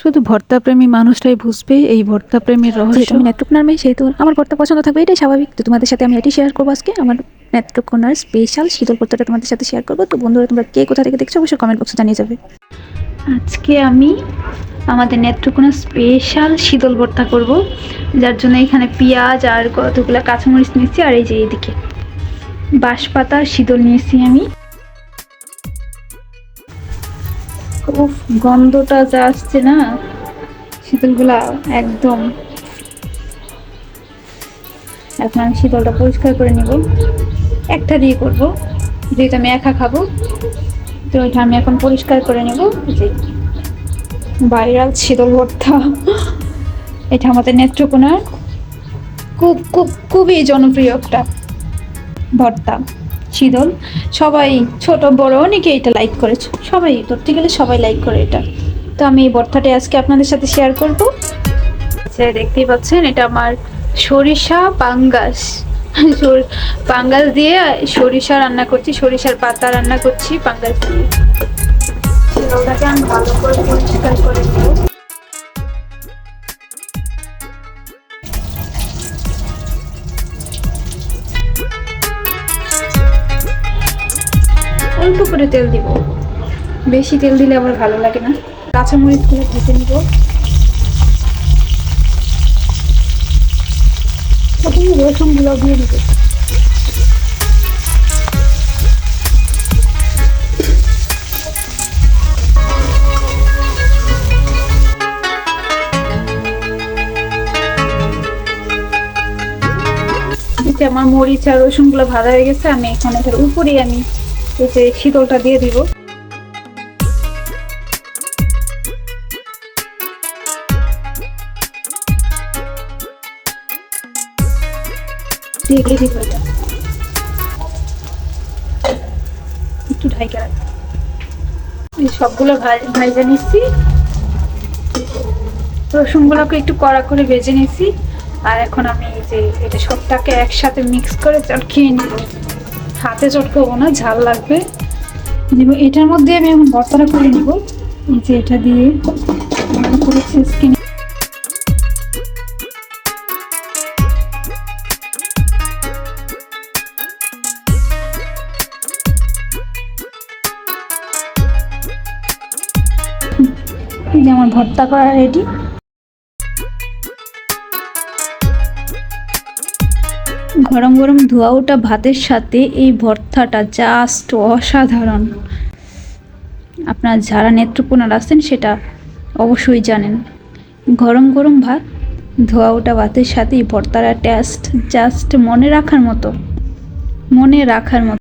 শুধু ভর্তা প্রেমী মানুষটাই বুঝবে এই ভর্তা প্রেমীর রহস্য। আমি নেত্রকোনার মেয়ে সেহেতু আমার ভর্তা পছন্দ থাকবে এটাই স্বাভাবিক। তো তোমাদের সাথে আমি এটাই শেয়ার করব আজকে। আমার নেত্রকোনার স্পেশাল শীতল ভর্তাটা তোমাদের সাথে শেয়ার করব। তো বন্ধুরা তোমরা কে কোথা থেকে দেখছ অবশ্যই কমেন্ট বক্সে জানিয়ে যাবে। আজকে আমি আমাদের নেত্রকোনা স্পেশাল শীতল ভর্তা করব। যার জন্য এখানে পেঁয়াজ আর কতগুলো কাঁচামরিচ নিয়েছি আর এই যে এইদিকে বাঁশপাতা শীতল নিয়েছি আমি। উফ, গন্ধটা যা আসছে না, শীতলগুলা একদম। এখন আমি শীতলটা পরিষ্কার করে নেব। একটা দিয়ে করব, যেহেতু আমি একা খাব, তো এটা আমি এখন পরিষ্কার করে নেব। যে ভাইরাল শীতল ভর্তা, এটা আমাদের নেত্রকোনার খুব খুব, খুবই জনপ্রিয় একটা ভর্তা। শীতল সবাই ছোট, বড়, অনেকে এটা লাইক করেছে। সবাই ধরতে গেলে সবাই লাইক করে এটা। তো আমি এই ভর্তাটা আজকে আপনাদের সাথে শেয়ার করব। আচ্ছা দেখতেই পাচ্ছেন, এটা আমার সরিষা পাঙ্গাস। পাঙ্গাস দিয়ে সরিষা রান্না করছি, সরিষার পাতা রান্না করছি পাঙ্গাস দিয়ে। ভালো করে পরিষ্কার করে অল্প করে তেল দিব। বেশি তেল দিলে আমার ভালো লাগে না। কাঁচামরিচগুলো ভেজে নিব। প্রথমে রসুনগুলো দিয়ে এতে আমার মরিচ আর রসুন রসুনগুলো ভাজা হয়ে গেছে, আমি এখন এটার উপরেই আমি যে শীতলটা দিয়ে দিব। একটু ঢাইকে সবগুলো ভাজ- নিচ্ছি। রসুনগুলোকে একটু কড়া করে ভেজে নিয়েছি আর এখন আমি যে এটা সবটাকে একসাথে মিক্স করে খেয়ে নিব। হাতে চটকাবো না, ঝাল লাগবে নিব, এটার মধ্যে আমি এখন ভর্তাটা করে নিব এই যে এটা দিয়ে ভালো করে ছেঁচকে নিব। এই যে আমার ভর্তা করা রেডি গরম গরম ধোয়া ওটা ভাতের সাথে এই ভর্তাটা জাস্ট অসাধারণ। আপনার যারা নেত্রকোনার আছেন সেটা অবশ্যই জানেন। গরম গরম ভাত, ধোয়া ওটা ভাতের সাথে এই ভর্তাটা টেস্ট জাস্ট মনে রাখার মতো। মনে রাখার মতো।